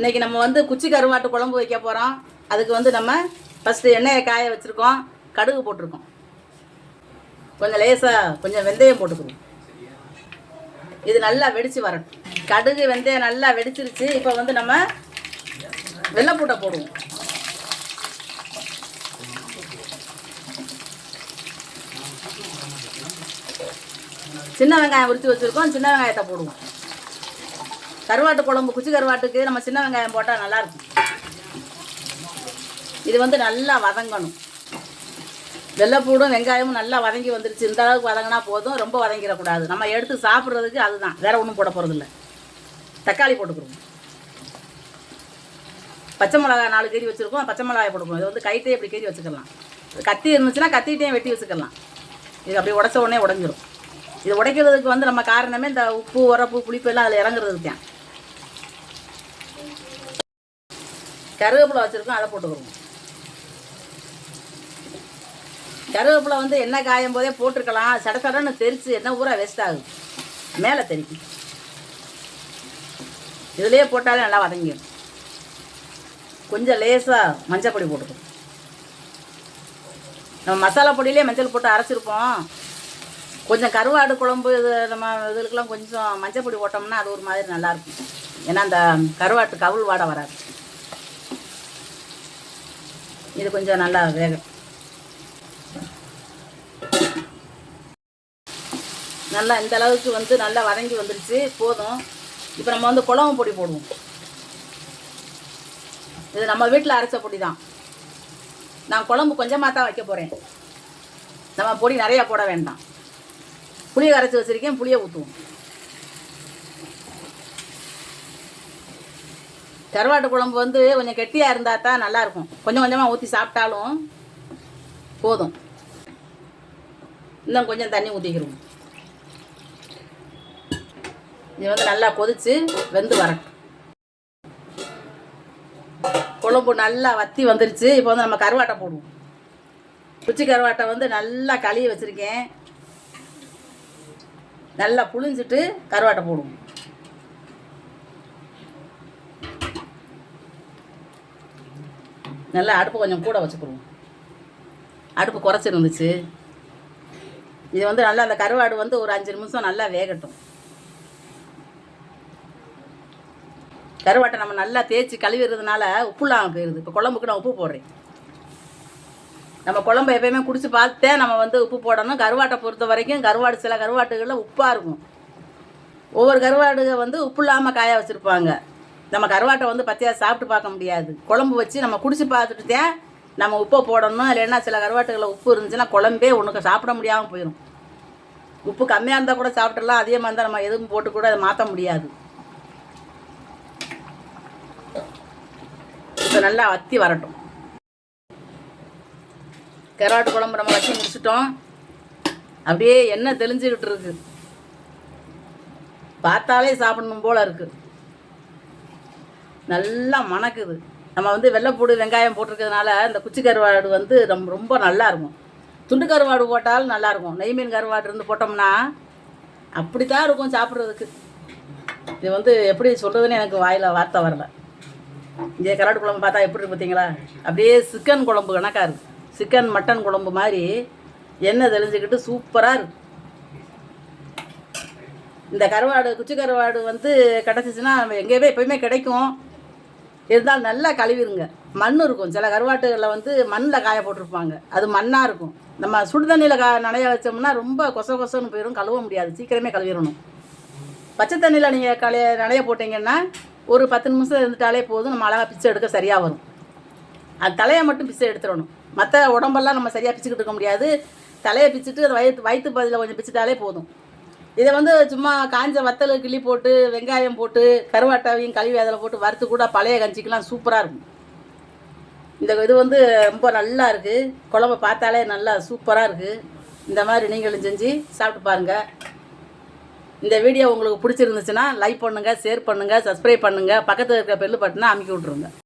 இன்னைக்கு நம்ம வந்து குச்சி கருவாட்டு குழம்பு வைக்க போகிறோம் அதுக்கு வந்து நம்ம ஃபஸ்ட்டு எண்ணெயை காய வச்சுருக்கோம். கடுகு போட்டிருக்கோம். கொஞ்சம் லேசாக கொஞ்சம் வெந்தயம் போட்டுக்கணும். இது நல்லா வெடிச்சு வரட்டும் கடுகு வெந்தயம் நல்லா வெடிச்சிருச்சு. இப்போ வந்து நம்ம வெள்ளைப்பூட்டை போடுவோம். சின்ன வெங்காயம் உரித்து வச்சுருக்கோம். சின்ன வெங்காயத்தை போடுவோம். கருவாட்டு குழம்பு குச்சி கருவாட்டுக்கு நம்ம சின்ன வெங்காயம் போட்டால் நல்லாயிருக்கும். இது வந்து நல்லா வதங்கணும். வெள்ளைப்பூடும் வெங்காயமும் நல்லா வதங்கி வந்துருச்சு. இந்த அளவுக்கு வதங்கினா போதும். ரொம்ப வதங்கிடக்கூடாது. நம்ம எடுத்து சாப்பிட்றதுக்கு அதுதான். வேற ஒன்றும் போட போகிறதில்ல தக்காளி போட்டுக்கிறோம். பச்சை மிளகா நாலு கறி வச்சுருக்கோம். பச்சை மிளகாய் போட்டுக்கணும் இது வந்து கைட்டே இப்படி கறி வச்சுக்கலாம். கத்தி இருந்துச்சுன்னா கத்திட்டையும் வெட்டி வச்சுக்கலாம். இது அப்படி உடச்ச உடனே உடஞ்சிரும். இது உடைக்கிறதுக்கு வந்து நம்ம காரணமே இந்த உப்பு உரப்பு புளிப்பு எல்லாம் அதில் இறங்குறதுக்கு தான். கருவேப்பிலை வச்சுருக்கோம் அதை போட்டுக்கிறோம். கருவேப்பிலை வந்து என்ன காயும் போதே போட்டிருக்கலாம். சட சடன்னு தெரித்து என்ன ஊரா வேஸ்ட் ஆகும் மேலே தெரிக்கும். இதுலேயே போட்டாலே நல்லா வதங்கிடும். கொஞ்சம் லேசாக மஞ்சள் பொடி போட்டுக்கணும். நம்ம மசாலா பொடியிலே மஞ்சள் போட்டு அரைச்சிருப்போம். கொஞ்சம் கருவாடு குழம்பு இது நம்ம இதுக்கெல்லாம் கொஞ்சம் மஞ்சள் பொடி போட்டோம்னா அது ஒரு மாதிரி நல்லாயிருக்கும் ஏன்னா அந்த கருவாட்டு கவுள் வாடை வராது. இது கொஞ்சம் நல்லா வேகும் நல்லா இந்த அளவுக்கு வந்து நல்லா வதங்கி வந்துருச்சு போதும். இப்போ நம்ம வந்து குழம்பு பொடி போடுவோம். இது நம்ம வீட்டில் அரைச்ச பொடி தான் நான் குழம்பு கொஞ்சமாக தான் வைக்க போகிறேன் நம்ம பொடி நிறையா போட வேண்டாம். புளியை அரைச்சி வச்சுருக்கேன் புளியை ஊற்றுவோம் கருவாட்டு குழம்பு வந்து கொஞ்சம் கெட்டியாக இருந்தால் தான் நல்லாயிருக்கும். கொஞ்சம் கொஞ்சமாக ஊற்றி சாப்பிட்டாலும் போதும். இன்னும் கொஞ்சம் தண்ணி ஊற்றிக்கிறோம் இது வந்து நல்லா கொதிச்சு வெந்து வரட்டும். குழம்பு நல்லா வத்தி வந்துருச்சு. இப்போ வந்து நம்ம கருவாட்டை போடுவோம். குச்சி கருவாட்டை வந்து நல்லா கழுவி வச்சுருக்கேன். நல்லா புழிஞ்சிட்டு கருவாட்டை போடுவோம். நல்லா அடுப்பு கொஞ்சம் கூட வச்சுக்கிடுவோம் அடுப்பு குறைச்சிருந்துச்சு. இது வந்து நல்லா அந்த கருவாடு வந்து ஒரு அஞ்சு நிமிஷம் நல்லா வேகட்டும். கருவாட்டை நம்ம நல்லா தேய்ச்சி கழுவிடுறதுனால உப்பு இல்லாமல் போயிடுது இப்போ குழம்புக்கு நான் உப்பு போடுறேன். நம்ம குழம்பு எப்பயுமே குடிச்சு பார்த்தே நம்ம வந்து உப்பு போடணும். கருவாட்டை பொறுத்த வரைக்கும் கருவாடு சில கருவாட்டுகளில் உப்பாக இருக்கும். ஒவ்வொரு கருவாடுக வந்து உப்பு இல்லாமல் காய வச்சுருப்பாங்க. நம்ம கருவாட்டை வந்து பத்தியாக சாப்பிட்டு பார்க்க முடியாது. குழம்பு வச்சு நம்ம குடிச்சு பார்த்துட்டு நம்ம உப்பை போடணும்? இல்லைன்னா சில கருவாட்டுகளில் உப்பு இருந்துச்சுன்னா குழம்பே உனக்கு சாப்பிட முடியாமல் போயிடும் உப்பு கம்மியாக இருந்தால் கூட சாப்பிட்றலாம் அதே மாதிரி தான் நம்ம எதுவும் போட்டு கூட அதை மாற்ற முடியாது. இப்போ நல்லா வத்தி வரட்டும். கருவாட்டு குழம்பு நம்ம வச்சு முடிச்சிட்டோம். அப்படியே எண்ணெய் தெளிஞ்சுக்கிட்டு இருக்கு. பார்த்தாலே சாப்பிடணும் போல இருக்கு. நல்லா மணக்குது. நம்ம வந்து வெள்ளைப்பூடு வெங்காயம் போட்டிருக்கிறதுனால இந்த குச்சி கருவாடு வந்து நம்ம ரொம்ப நல்லா இருக்கும். துண்டு கருவாடு போட்டாலும் நல்லா இருக்கும். நெய் மீன் கருவாடு இருந்து போட்டோம்னா அப்படி தான் இருக்கும் சாப்பிட்றதுக்கு. இது வந்து எப்படி சொல்கிறதுன்னு எனக்கு வாயில் வார்த்தை வரல. இங்கே கருவாடு குழம்பு பார்த்தா எப்படி இருக்கு பார்த்தீங்களா? அப்படியே சிக்கன் குழம்பு கணக்காக இருக்குது சிக்கன் மட்டன் குழம்பு மாதிரி எண்ணெய் தெளிஞ்சுக்கிட்டு சூப்பராக இருக்கு. இந்த கருவாடு குச்சி கருவாடு வந்து கிடச்சிச்சின்னா எங்கேயுமே எப்போயுமே கிடைக்கும். இருந்தாலும் நல்லா கழுவிருங்க. மண் இருக்கும். சில கருவாட்டுகளில் வந்து மண்ணில் காய போட்டிருப்பாங்க. அது மண்ணாக இருக்கும். நம்ம சுடுதண்ணியில் கா நனைய வச்சோம்னா ரொம்ப கொச கொசன்னு போயிடும் கழுவ முடியாது. சீக்கிரமே கழுவிடணும் பச்சை தண்ணியில் நீங்கள் களைய நனைய போட்டிங்கன்னா ஒரு பத்து நிமிஷம் இருந்துட்டாலே போதும். நம்ம அழகாக பிச்சை எடுக்க சரியாக வரும். அது தலையை மட்டும் பிச்சை எடுத்துடணும். மற்ற உடம்பெல்லாம் நம்ம சரியாக பிச்சுக்கிட்டு இருக்க முடியாது. தலையை பிச்சுட்டு அது வயிற்று வயிற்று பதில் கொஞ்சம் பிச்சுட்டாலே போதும். இதை வந்து சும்மா காஞ்ச வத்தல் கிள்ளி போட்டு வெங்காயம் போட்டு கருவாட்டாவையும் கழுவி அதில் போட்டு வறுத்து கூட பழைய கஞ்சிக்கெலாம் சூப்பராக இருக்கும். இந்த இது வந்து ரொம்ப நல்லா இருக்குது குழம்பு பார்த்தாலே நல்லா சூப்பராக இருக்குது இந்த மாதிரி நீங்களும் செஞ்சு சாப்பிட்டு பாருங்கள் இந்த வீடியோ உங்களுக்கு பிடிச்சிருந்துச்சுன்னா லைக் பண்ணுங்கள் ஷேர் பண்ணுங்கள் சப்ஸ்கிரைப் பண்ணுங்கள் பக்கத்தில் இருக்க பெல்லு பட்டனை அமைக்கி விட்ருங்க